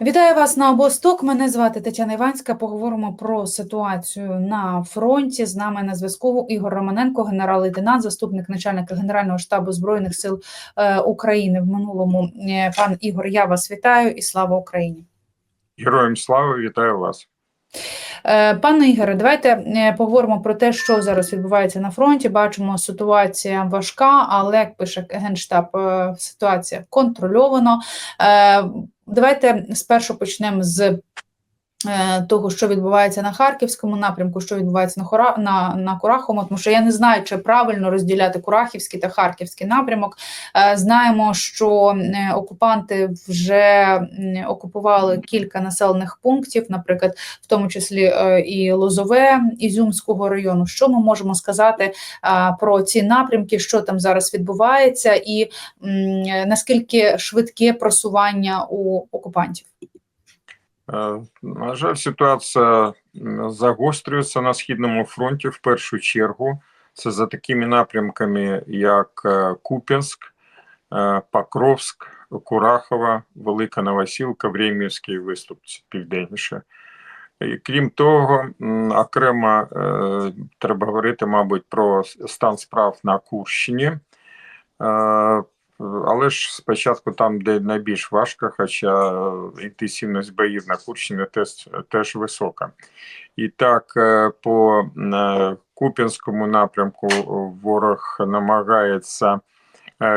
Вітаю вас на обосток. Мене звати Тетяна Іванська. Поговоримо про ситуацію на фронті. З нами на зв'язку Ігор Романенко, генерал-лейтенант, заступник начальника Генерального штабу збройних сил е, України в минулому. Е, Пан Ігор, я вас вітаю і слава Україні. Героям слави, вітаю вас. Е, Пане Ігоре, давайте поговоримо про те, що зараз відбувається на фронті. Бачимо, ситуація важка, але як пише Генштаб, ситуація контрольована. Давайте спершу почнемо з того, що відбувається на харківському напрямку, що відбувається на Хора на, на Кураховому, тому що я не знаю, чи правильно розділяти Курахівський та Харківський напрямок. Е, Знаємо, що е, окупанти вже окупували кілька населених пунктів, наприклад, в тому числі е, і Лозове Ізюмського району. Що ми можемо сказати про ці напрямки, що там зараз відбувається, і наскільки швидке просування у окупантів? Е, На жаль, ситуація загострюється на східному фронті в першу чергу. Це за такими напрямками, як е, Куп'янськ, е, Покровськ, Курахова, Велика Новосілка, Времівський виступ південніше. І крім того, окремо треба говорити, мабуть, про стан справ на Курщині. Але ж спочатку там, де найбільш важко, хоча е, інтенсивність боїв на Курщині теж, теж висока. І так, е, по е, Куп'янському напрямку ворог намагається,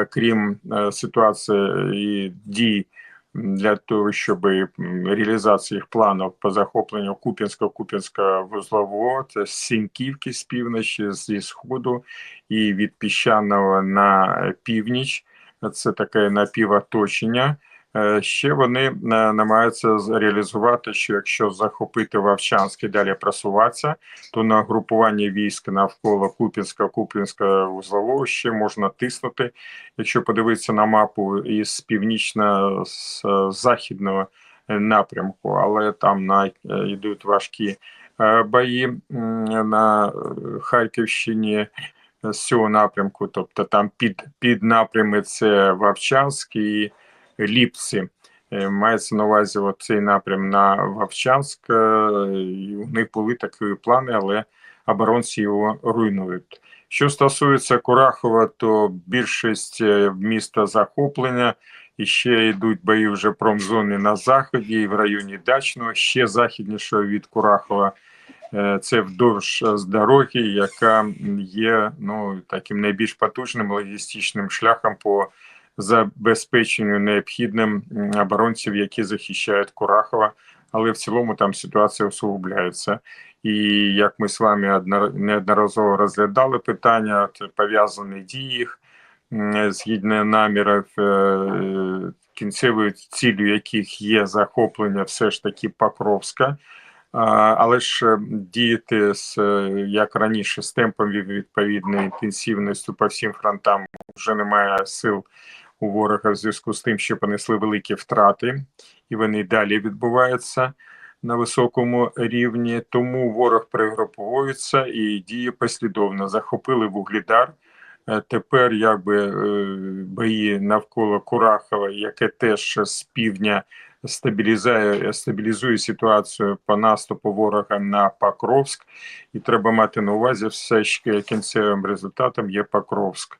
крім ситуації і дій для того, щоб м, реалізація їх планів по захопленню Куп'янського, Куп'янського вузлового, це з Сіньківки з півночі, зі сходу і від піщаного на північ це таке напівоточення. Е, Ще вони е, намагаються реалізувати, що якщо захопити Вовчанськ і далі просуватися, то на групування військ навколо Купінська, Купінська вузлового ще можна тиснути. Якщо подивитися на мапу із північно-західного напрямку, але там на, е, йдуть важкі е, бої на е, Харківщині з цього напрямку, тобто там під, під напрями це Вовчанськ і Ліпси. Е, Мається на увазі цей напрям на Вовчанськ. е, і У них були такі плани, але оборонці його руйнують. Що стосується Курахова, то більшість е, міста захоплення. І ще йдуть бої вже в промзоні на заході і в районі Дачного, ще західніше від Курахова. Е, Це вдовж е, з дороги, яка є ну таким найбільш потужним логістичним шляхом по забезпеченню необхідним оборонців, які захищають Курахова. Але в цілому там ситуація усугубляється. І як ми з вами неодноразово розглядали питання, пов'язані дії згідно намірів, е, кінцевою ціллю яких є захоплення все ж таки Покровська. Але ж е, діяти з е, як раніше з темпом відповідної інтенсивністю по всім фронтам вже немає сил у ворога в зв'язку з тим, що понесли великі втрати, і вони далі відбуваються на високому рівні. Тому ворог перегруповується і діє послідовно. Захопили вугледар. Е, Тепер якби бої навколо Курахова, яке теж з півдня стабілізує, стабілізує ситуацію по наступу ворога на Покровськ, і треба мати на увазі все ж кінцевим результатом є Покровськ,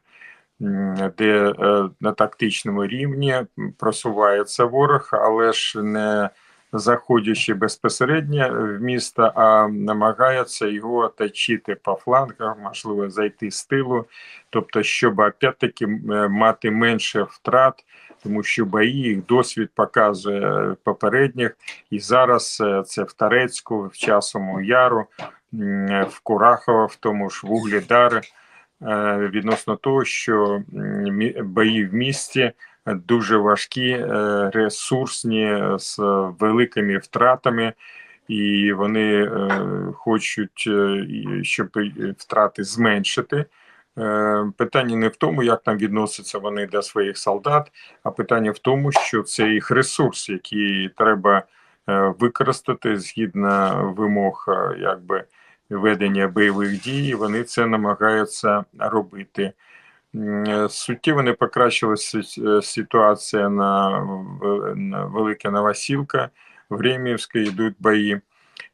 де е, на тактичному рівні просувається ворог, але ж не заходячи безпосередньо в місто, а намагається його оточити по флангах, можливо, зайти з тилу, тобто, щоб опять-таки мати менше втрат тому що бої їх досвід показує попередніх, і зараз е, це в Тарецьку, в Часому Яру, е, в Курахово, в тому ж Вугледари, е, відносно того, що бої в місті дуже важкі, ресурсні з великими втратами. І вони хочуть, щоб втрати зменшити. Е, Питання не в тому, як там відносяться вони до своїх солдат, а питання в тому, що це їх ресурс, який треба е, використати згідно вимог е, якби ведення бойових дій. Вони це намагаються робити. Суттєво не покращилася ситуація на, на Велике Новосілка, в Ремівській йдуть бої.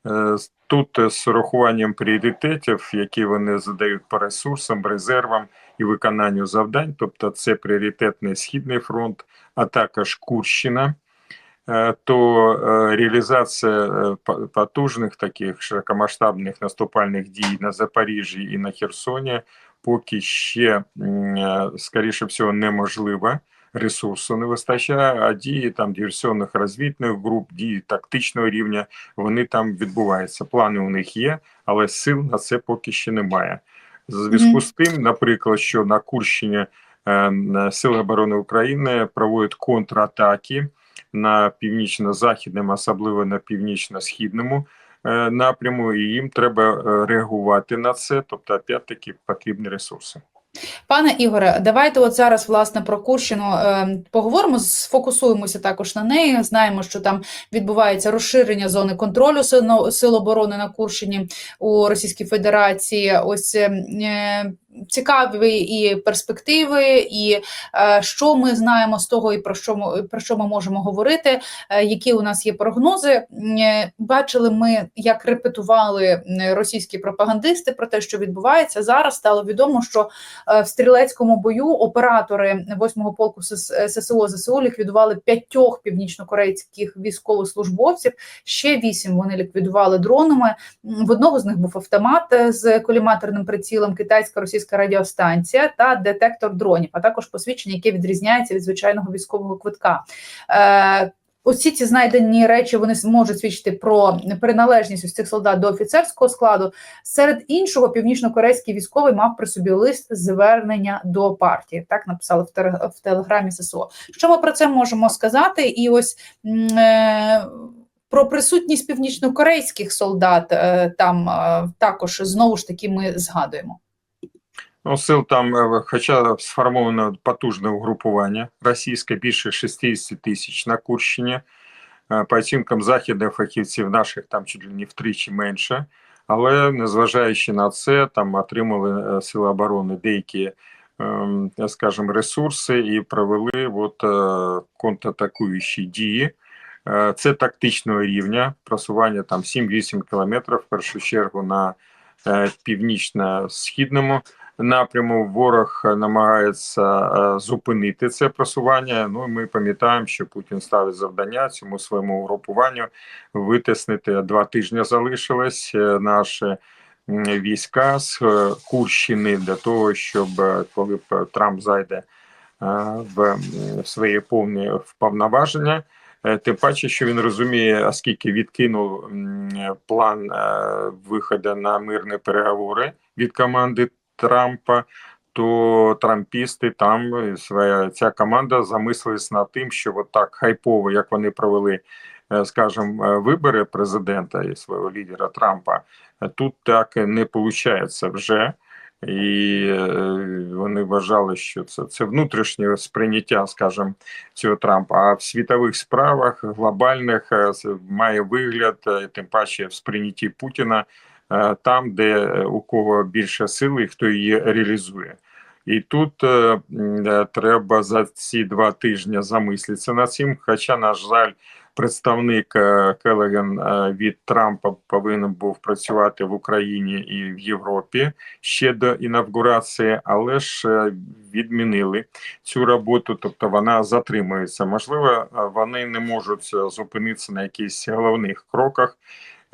Е, Тут е, з урахуванням пріоритетів, які вони задають по ресурсам, резервам і виконанню завдань, тобто це пріоритетний Східний фронт, а також Курщина, е, то реалізація потужних таких широкомасштабних наступальних дій на Запоріжжі і на Херсоні поки ще, скоріше всього, неможлива. Ресурсу не вистачає, а дії там диверсіонних розвідних груп, дії тактичного рівня, вони там відбуваються. Плани у них є, але сил на це поки ще немає. Зв'язку з тим, наприклад, що на Курщині е, Сили оборони України проводять контратаки на північно-західному, особливо на північно-східному е, напряму, і їм треба е, реагувати на це. Тобто, опять-таки, потрібні ресурси. Пане Ігоре, давайте от зараз власне про Курщину е, поговоримо. Сфокусуємося також на неї. Знаємо, що там відбувається розширення зони контролю сил, оборони на Курщині у Російській Федерації. Ось е, цікаві і перспективи, і е, що ми знаємо з того, і про що ми про що ми можемо говорити. Е, які у нас є прогнози? Е, Бачили ми, як репетували російські пропагандисти про те, що відбувається зараз. Стало відомо, що в стрілецькому бою оператори 8-го полку СС- ССО ЗСУ ліквідували п'ятьох північнокорейських військовослужбовців. Ще вісім вони ліквідували дронами. В одного з них був автомат з коліматорним прицілом, китайська російська радіостанція та детектор дронів, а також посвідчення, яке відрізняється від звичайного військового квитка. Е, Усі ці знайдені речі вони с- можуть свідчити про приналежність ось цих солдат до офіцерського складу. Серед іншого, північно-корейський військовий мав при собі лист звернення до партії. Так написали в телеграмі ССО. Що ми про це можемо сказати? І ось е, про присутність північно-корейських солдат е, там е, також знову ж таки ми згадуємо. Ну, сил там, е, хоча сформовано потужне угрупування російське, більше 60 тисяч на Курщині. Е, По оцінкам західних фахівців, наших там чуть ли не втричі менше. Але незважаючи на це, там отримали е, сили оборони деякі, скажімо, ресурси і провели от, контратакуючі дії. Це тактичного рівня, просування там 7-8 кілометрів, в першу чергу на е, північно-східному напряму. Ворог е, намагається е, зупинити це просування. Ну і ми пам'ятаємо, що Путін ставить завдання цьому своєму угрупуванню витиснити. Два тижні залишилось е, наші війська з Курщини для того, щоб коли Трамп зайде в, м, в свої повні повноваження. Е, Тим паче, що він розуміє, оскільки відкинув план виходу на мирні переговори від команди Трампа, то трампісти там е, своя ця команда замислилась над тим, що от так хайпово, як вони провели, е, скажімо, е, вибори президента і свого лідера Трампа, тут так не виходить вже. І вони вважали, що це, це внутрішнє сприйняття, скажімо, цього Трампа. А в світових справах глобальних має вигляд, тим паче в сприйнятті Путіна, там, де е, у кого більше сили, хто її реалізує. І тут е, е, треба за ці два тижні замислитися над цим. Хоча, на жаль, представник е, Келеген е, від Трампа повинен був працювати в Україні і в Європі ще до інавгурації, але ж е, відмінили цю роботу, тобто вона затримується. Можливо, е, вони не можуть е, зупинитися на якихось головних кроках,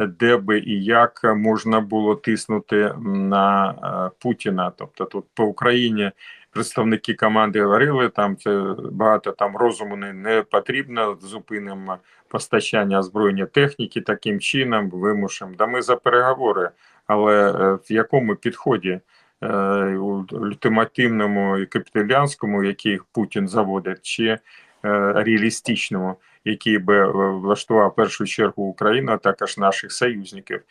де би і як можна було тиснути на е, Путіна. Тобто, тут по Україні представники команди говорили, там це багато там розуму не, не потрібно. Зупинимо постачання озброєння техніки таким чином, вимушимо. Да ми за переговори, але е, в якому підході? е, ультимативному і капітулянському, який Путін заводить, чи реалістичному, який би е, влаштував першу чергу Україну, а також наших союзників.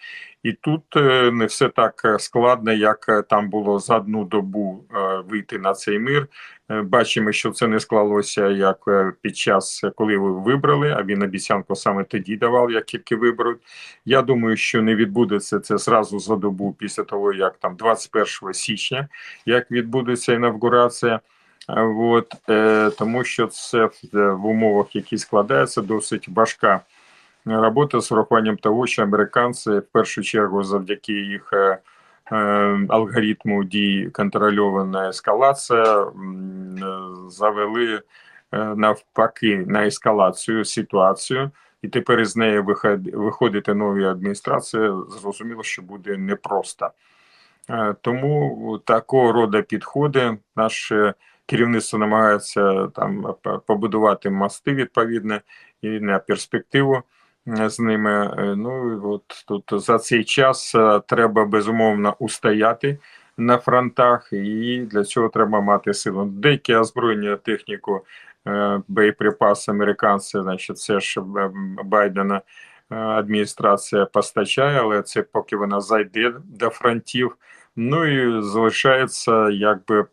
І тут е, не все так е, складно, як е, там було за одну добу е, вийти на цей мир. Е, Бачимо, що це не склалося як е, під час, е, коли ви вибрали. А він обіцянку саме тоді давав, як тільки виберуть. Я думаю, що не відбудеться це зразу за добу після того, як там 21 січня, як відбудеться інавгурація. От, е, тому що це в, е, умовах, які складаються, досить важка робота з урахуванням того, що американці в першу чергу завдяки їх е, е, алгоритму дій контрольована ескалація завели навпаки на ескалацію ситуацію. І тепер із неї виход- виходити нові адміністрації, зрозуміло, що буде непросто. Тому такого роду підходи наше керівництво намагається там побудувати мости відповідно і на перспективу е, з ними. Е, Ну от тут за цей час е, треба безумовно устояти на фронтах, і для цього треба мати силу. Деякі озброєння техніку, е, боєприпаси американці, значить, це ж е, Байдена е, адміністрація постачає, але це поки вона зайде до фронтів. Ну і залишається якби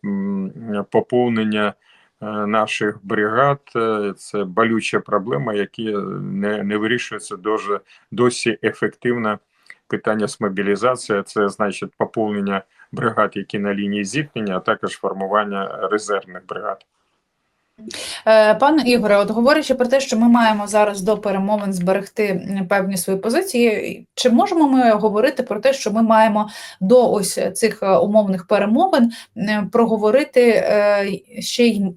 поповнення е, наших бригад. Е, Це болюча проблема, які не, не вирішується дуже досі ефективно. Питання з мобілізації це значить поповнення бригад, які на лінії зіткнення, а також формування резервних бригад. Е, Пане Ігоре, от говорячи про те, що ми маємо зараз до перемовин зберегти певні свої позиції, чи можемо ми говорити про те, що ми маємо до ось цих е, умовних перемовин проговорити е, ще й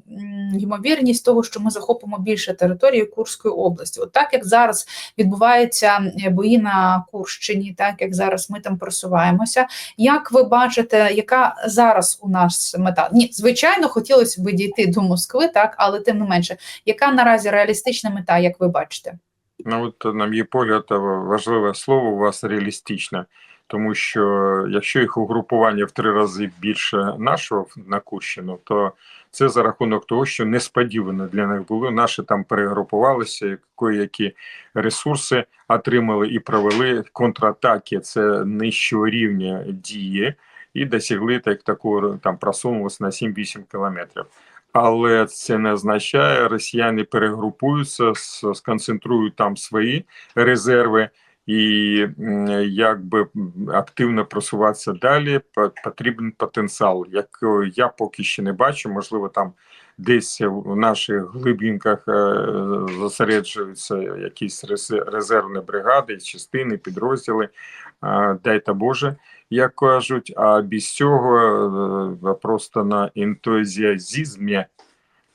ймовірність того, що ми захопимо більше території Курської області? От так як зараз відбуваються бої на Курщині, так як зараз ми там просуваємося. Як ви бачите, яка зараз у нас мета? Ні, звичайно, хотілося б дійти до Москви, так, але тим не менше, яка наразі реалістична мета, як ви бачите? Ну от на мій погляд, важливе слово у вас реалістичне, тому що якщо їх угрупування в три рази більше нашого на Курщину, то це за рахунок того, що несподівано для них було. Наші там перегрупувалися, які ресурси отримали і провели контратаки. Це нижчого рівня дії, і досягли так такого там просунулися на 7-8 кілометрів. Але це не означає, росіяни перегрупуються, сконцентрують там свої резерви і якби активно просуватися далі. Потрібен потенціал, якого я поки ще не бачу. Можливо, там десь в наших глибинках е, зосереджуються якісь рез- резервні бригади, частини, підрозділи. Е, Дайте Боже як кажуть, а без цього е, просто на ентузіазмі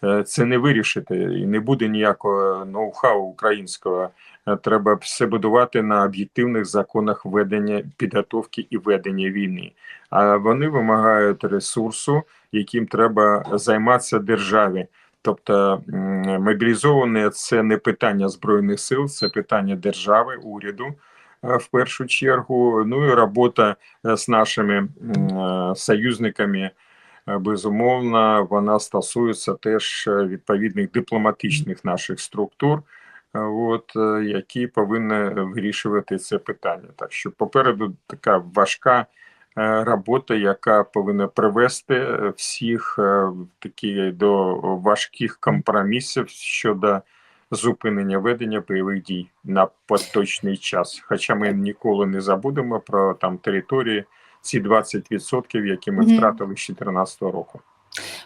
е, це не вирішити і не буде ніякого ноу-хау українського. Е, Треба все будувати на об'єктивних законах ведення підготовки і ведення війни. А вони вимагають ресурсу, яким треба займатися державі. Тобто м, мобілізовані це не питання збройних сил, це питання держави, уряду е, в першу чергу. Ну і робота е, з нашими е, союзниками. е, Безумовно, вона стосується теж відповідних дипломатичних наших структур, от, які повинні вирішувати це питання. Так що попереду така важка робота, яка повинна привести всіх такі до важких компромісів щодо зупинення ведення бойових дій на поточний час. Хоча ми ніколи не забудемо про там території, ці 20%, які ми втратили з 2014 року.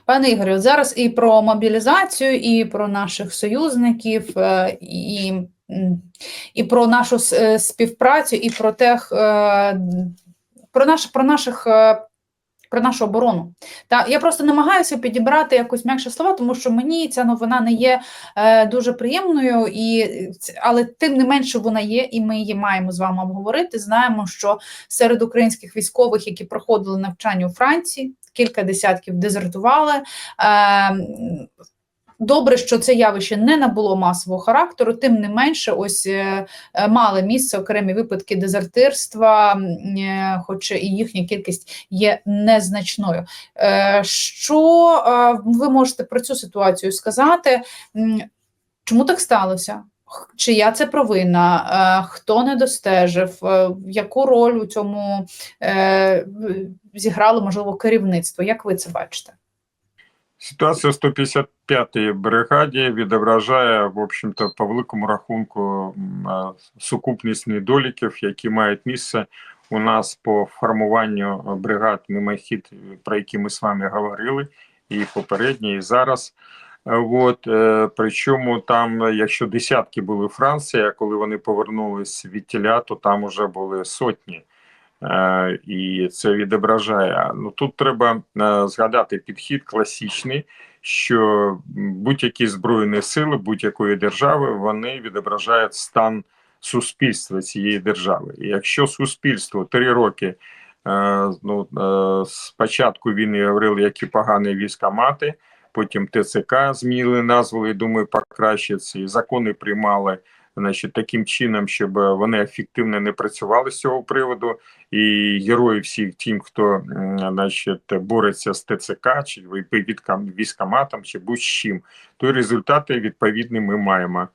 Пане Ігорю, зараз і про мобілізацію, і про наших союзників, е, і, і про нашу е, співпрацю, і про тех, е, про, наш, про наших. Е, Про нашу оборону. Та я просто намагаюся підібрати якось м'якше слова, тому що мені ця новина не є е, дуже приємною, і, ц- але тим не менше вона є, і ми її маємо з вами обговорити. Знаємо, що серед українських військових, які проходили навчання у Франції, кілька десятків дезертували. Е, Добре, що це явище не набуло масового характеру, тим не менше, ось е, е, мали місце окремі випадки дезертирства, е, хоч і їхня кількість є незначною. Що ви можете про цю ситуацію сказати? Чому так сталося? Чия це провина? Хто не достежив? Яку роль у цьому зіграло можливо керівництво? Як ви це бачите? Ситуація в 155-й бригаді відображає, в общем-то, по великому рахунку сукупність недоліків, які мають місце у нас по формуванню бригад мимохід, про які ми з вами говорили, і попередні, і зараз. От, е, причому там, якщо десятки були Франції, а коли вони повернулись від тіля, то там вже були сотні. Е, і це відображає. Ну тут треба е, згадати підхід класичний, що будь-які збройні сили будь-якої держави вони відображають стан суспільства цієї держави. І якщо суспільство три роки. е, Ну, з початку війни говорили, які погані військомати, потім ТЦК змінили назву, і думаю, покращиться. І закони приймали значить, таким чином, щоб вони ефективно не працювали з цього приводу. І герої всіх тим, хто значить, бореться з ТЦК, чи військоматом, чи будь-чим, то результати відповідні ми маємо.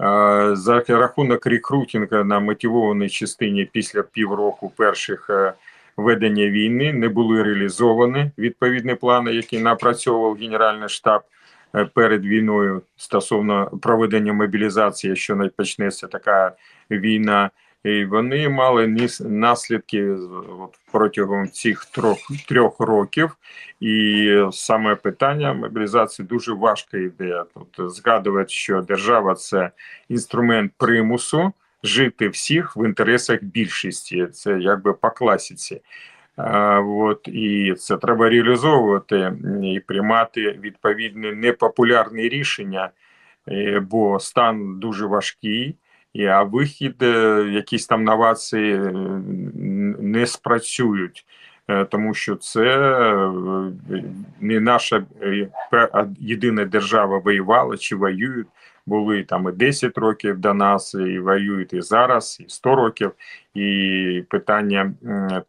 Е, За рахунок рекрутингу на мотивованій частині після півроку перших е, ведення війни не були реалізовані відповідні плани, які напрацьовував Генеральний штаб е, перед війною стосовно проведення мобілізації, якщо не почнеться така війна. І вони мали ніс- наслідки протягом цих трьох, трьох років. І саме питання мобілізації дуже важка ідея. Тут згадувати, що держава це інструмент примусу жити всіх в інтересах більшості. Це якби по класіці. От, і це треба реалізовувати і приймати відповідні непопулярні рішення, е, бо стан дуже важкий. А вихід, е, якісь там новації е, не спрацюють, тому що це не наша єдина держава воювала чи воюють. Були там і 10 років до нас, і воюють і зараз, і 100 років. І питання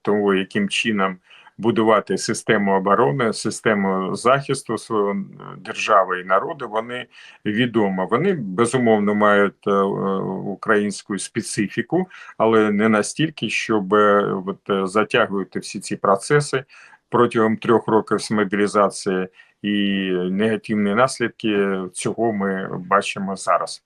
того, яким чином будувати систему оборони, систему захисту своєї держави і народу, вони відомо. Вони безумовно мають е, е, українську специфіку, але не настільки, щоб е, от, затягувати всі ці процеси протягом трьох років з мобілізації, і негативні наслідки цього ми бачимо зараз.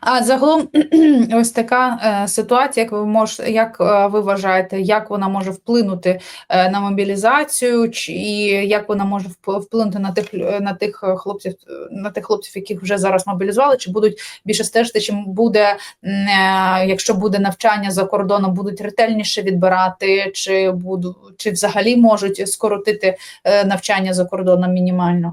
А загалом, ось така е, ситуація, як ви мож, як е, ви вважаєте, як вона може вплинути е, на мобілізацію, чи як вона може вп- вплинути на тих на тих хлопців, на тих хлопців, яких вже зараз мобілізували, чи будуть більше стежити, чи буде, якщо буде навчання за кордоном, будуть ретельніше відбирати, чи буду, чи взагалі можуть скоротити навчання за кордоном мінімально?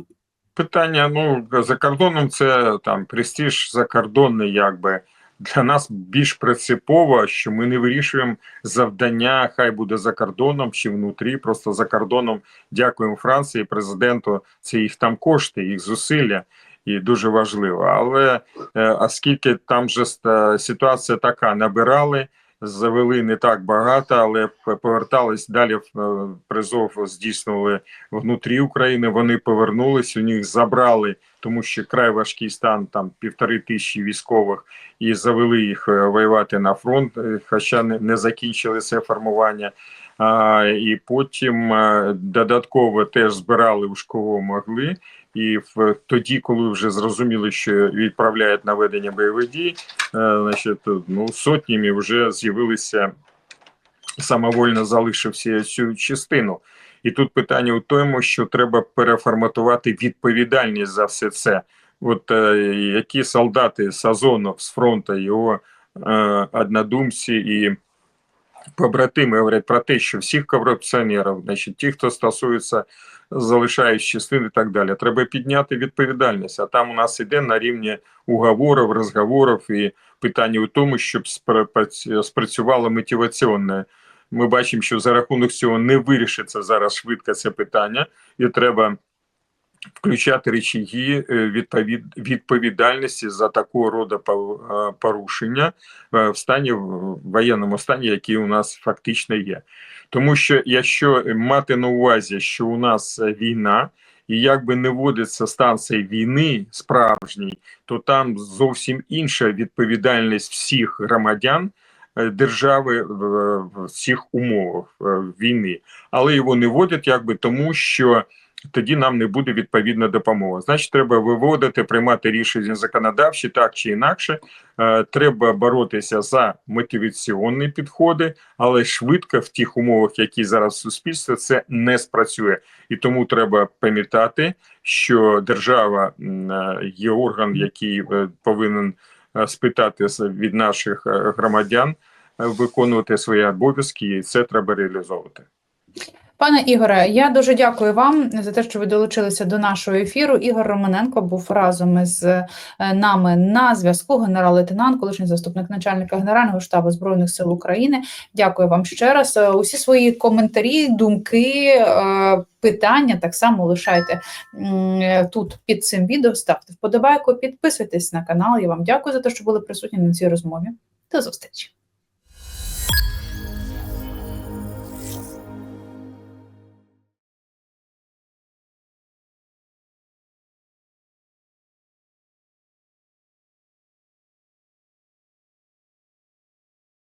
Питання: ну за кордоном це там престиж закордонний, якби для нас більш принципово, що ми не вирішуємо завдання, хай буде за кордоном чи внутрі. Просто за кордоном дякуємо Франції, президенту. Це їх там кошти, їх зусилля. І дуже важливо. Але е, оскільки там же ситуація така, набирали, завели не так багато, але повертались далі е, призов здійснили внутрі України. Вони повернулись, у них забрали, тому що край важкий стан, там півтори тисячі військових, і завели їх е, воювати на фронт, е, хоча не закінчили це формування. І потім е, додатково теж збирали уж кого могли. І в тоді, коли вже зрозуміли, що відправляють на ведення бойових дій, е, значить, ну сотнями вже з'явилися самовольно залишився цю частину. І тут питання у тому, що треба переформатувати відповідальність за все це. От е, які солдати Сазонов з фронту, його е, однодумці і побратими говорять про те, що всіх корупціонерів, значить, ті, хто стосується залишають частини і так далі, треба підняти відповідальність. А там у нас іде на рівні уговорів, розговорів і питання у тому, щоб спра- спрацювало мотиваційне ми бачимо, що за рахунок цього не вирішиться зараз швидко це питання, і треба включати речаги е, відповід, відповідальності за такого роду е, порушення е, в стані в воєнному стані, який у нас фактично є. Тому що якщо мати на увазі, що у нас війна. І якби не вводиться стан цієї війни справжній, то там зовсім інша відповідальність всіх громадян держави в, в цих умовах війни, але його не вводять, якби тому, що тоді нам не буде відповідна допомога. Значить, треба виводити, приймати рішення законодавчі так чи інакше. Е, Треба боротися за мотиваційні підходи, але швидко в тих умовах, які зараз в суспільстві, це не спрацює. І тому треба пам'ятати, що держава е, є орган, який е, повинен спитати від наших громадян, виконувати свої обов'язки, і це треба реалізовувати. Пане Ігоре, я дуже дякую вам за те, що ви долучилися до нашого ефіру. Ігор Романенко був разом із е, нами на зв'язку. Генерал-лейтенант, колишній заступник начальника Генерального штабу збройних сил України. Дякую вам ще раз. Е, Усі свої коментарі, думки, е, питання так само лишайте тут під цим відео. Ставте вподобайку, підписуйтесь на канал. Я вам дякую за те, що були присутні на цій розмові. До зустрічі.